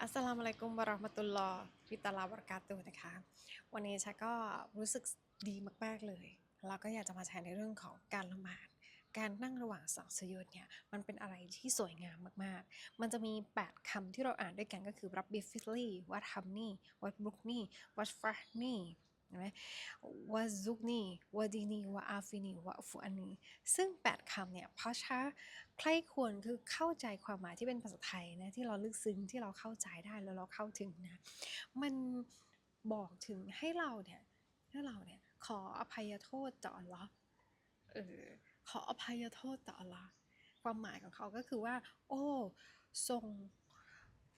อัสสลามุอะลัยกุมบะราะมะตุลลอฮ์วิตาลาบรกาตุนะคะ วันนี้ชาก็รู้สึกดีมาก ๆ เลย แล้วก็อยากจะมาแชร์ในเรื่องของการละหมาด การนั่งระหว่างสองสุดเนี่ย มันเป็นอะไรที่สวยงามมาก ๆ มันจะมี 8คำที่เราอ่านด้วยกันก็คือรับบิฟิลลี่วัดฮัมนี่วัดบรุกนี่วัดฟรห์นี่ เห็นไหมวะซุกนี่วะดีนี่วะอาฟินี่วะฟุอันนี่ซึ่ง 8คำเนี่ยเพราะช้าใครควรคือเข้าใจความหมายที่เป็นภาษาไทยนะที่เราลึกซึ้งที่เราเข้าใจได้แล้วเราเข้าถึงนะมันบอกถึงให้เราเนี่ยให้เราเนี่ยขออภัยโทษต่ออัลเลอฮ์เออขออภัยโทษต่ออัลเลอฮ์ความหมายของเขาก็คือว่า โอ้ทรง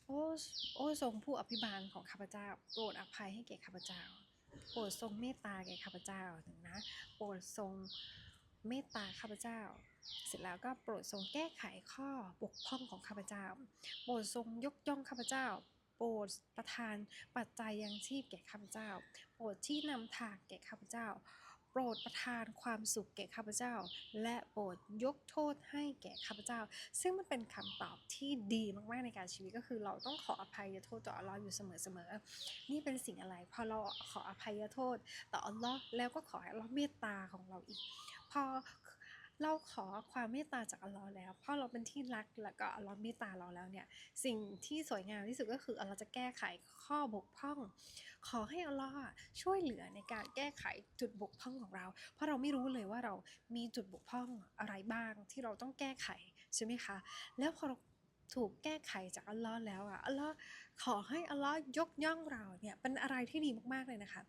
โอ้โอ้ทรงผู้อภิบาลของข้าพเจ้าโปรดอภัยให้แก่ข้าพเจ้า โปรดทรงเมตตาแก่ข้าพเจ้าถึงนะ โปรดทรงเมตตาข้าพเจ้า เสร็จแล้วก็โปรดทรงแก้ไขข้อบกพร่องของข้าพเจ้า โปรดทรงยกย่องข้าพเจ้า โปรดประทานปัจจัยยังชีพแก่ข้าพเจ้า โปรดที่นำทางแก่ข้าพเจ้า โปรดประทานความสุขแก่ข้าพเจ้า และโปรดยกโทษให้แก่ข้าพเจ้า ซึ่งมันเป็นคำตอบที่ดีมากๆในการชีวิตก็คือเราต้องขออภัยโทษต่ออัลลอฮ์อยู่เสมอๆนี่เป็นสิ่งอะไรพอเราขออภัยโทษต่ออัลลอฮ์แล้วก็ขอให้อัลลอฮ์เมตตาของเราอีก พอ เราขอความเมตตาจากอัลลอฮ์แล้วเพราะเราเป็นที่รักแล้วก็อัลลอฮ์เมตตาเราแล้วเนี่ยสิ่งที่สวยงามที่สุดก็คืออัลลอฮ์จะแก้ไขข้อบกพร่อง ขอให้อัลลอฮ์ช่วยเหลือในการแก้ไขจุดบกพร่องของเรา เพราะเราไม่รู้เลยว่าเรามีจุดบกพร่องอะไรบ้างที่เราต้องแก้ไขใช่ไหมคะ แล้วพอเรา ถูกแก้ไขจากอัลลอฮ์แล้วอะอัลลอฮ์ขอให้อัลลอฮ์ยกย่องเราเนี่ยเป็นอะไรที่ดีมากๆเลยนะคะ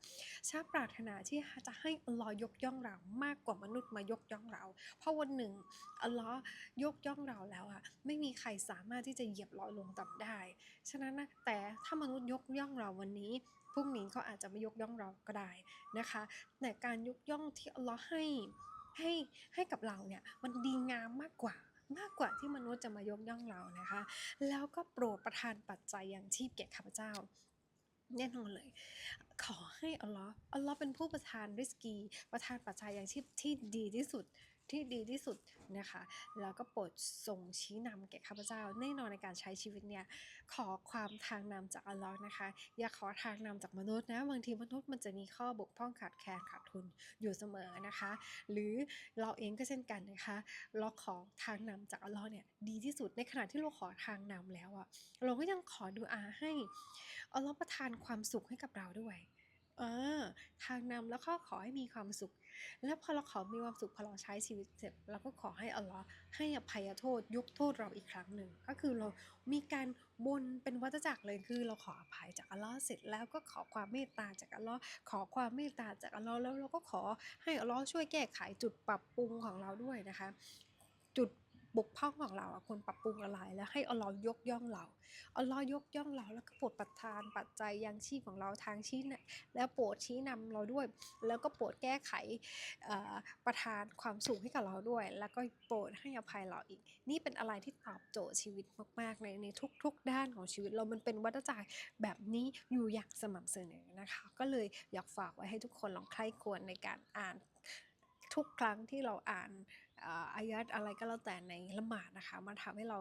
ชาปรารถนาที่จะให้อัลลอฮ์ยกย่องเรามากกว่ามนุษย์มายกย่องเรา เพราะวันหนึ่งอัลลอฮ์ยกย่องเราแล้วอะไม่มีใครสามารถที่จะเหยียบเราลงต่ำได้ ฉะนั้นนะแต่ถ้ามนุษย์ยกย่องเราวันนี้พรุ่งนี้เขาอาจจะไม่ยกย่องเราก็ได้นะคะแต่การยกย่องที่อัลลอฮ์ให้ให้ให้กับเราเนี่ยมันดีงามมากกว่า มากกว่าที่มนุษย์จะมายกย่องเรานะคะ แล้วก็โปรดประทานปัจจัยอย่างชีพแก่ข้าพเจ้าแน่นอนเลย ขอให้อัลลอฮ์อัลลอฮ์เป็นผู้ประทานริสกี ประทานปัจจัยอย่างชีพที่ดีที่สุด ที่ดีที่สุดนะคะ แล้วก็โปรดส่งชี้นำแก่ข้าพเจ้า แน่นอนในการใช้ชีวิตเนี่ยขอความทางนำจากอัลลอฮ์นะคะ อย่าขอทางนำจากมนุษย์นะบางทีมนุษย์มันจะมีข้อบกพร่องขาดแคลนขาดทุนอยู่เสมอนะคะ หรือเราเองก็เช่นกันนะคะเราขอทางนำจากอัลลอฮ์เนี่ยดีที่สุดในขณะที่เราขอทางนำแล้วอะเราก็ยังขอดูอาให้อัลลอฮ์ประทานความสุขให้กับเราด้วย เออทางนำแล้วก็ขอให้มีความสุข แล้วพอเราขอมีความสุขพอเราใช้ชีวิตเสร็จเราก็ขอให้อัลลอฮ์ให้อภัยโทษยกโทษเราอีกครั้งหนึ่งก็คือเรามีการบนเป็นวัฏจักรเลยคือ เราขออภัยจากอัลลอฮ์เสร็จแล้วก็ขอความเมตตาจากอัลลอฮ์ขอความเมตตาจากอัลลอฮ์แล้วเราก็ขอให้อัลลอฮ์ช่วยแก้ไขจุดปรับปรุงของเราด้วยนะคะ จุด บกพร่องของเราอะควรปรับปรุงอะไรแล้วให้อัลลอฮ์ยกย่องเราอัลลอฮ์ยกย่องเราแล้วก็โปรดประทานปัจจัยยังชีพของเราทางชี้นแล้วโปรดชี้นำเราด้วย แล้วก็โปรดแก้ไขประทานความสุขให้กับเราด้วย แล้วก็โปรดให้อภัยเราอีก นี่เป็นอะไรที่ตอบโจทย์ชีวิตมากๆในในทุก ๆ ด้านของชีวิตเรามันเป็นวัฏจักรแบบนี้อยู่อย่างสม่ำเสมอนะคะ ก็เลยอยากฝากไว้ให้ทุกคนลองใคร่ควรในการอ่าน ทุกครั้งที่เราอ่านอายัดอะไรก็แล้วแต่ในละหมาดนะคะมันทำให้เรา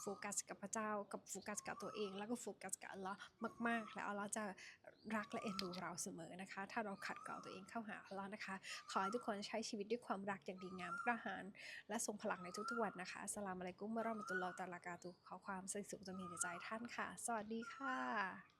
โฟกัสกับพระเจ้ากับโฟกัสกับตัวเอง แล้วก็โฟกัสกับอัลลอฮ์มาก ๆ แล้วอัลลอฮ์จะรักและเอ็นดูเราเสมอนะคะ ถ้าเราขัดเกลาตัวเองเข้าหาอัลลอฮ์นะคะ ขอให้ทุกคนใช้ชีวิตด้วยความรักอย่างดีงามกระหายและทรงพลังในทุกๆวันนะคะสลามอะลัยกุมวะเราะห์มะตุลลอตาลากาตุขอความสงบสุขจะมีในใจท่านค่ะ สวัสดีค่ะ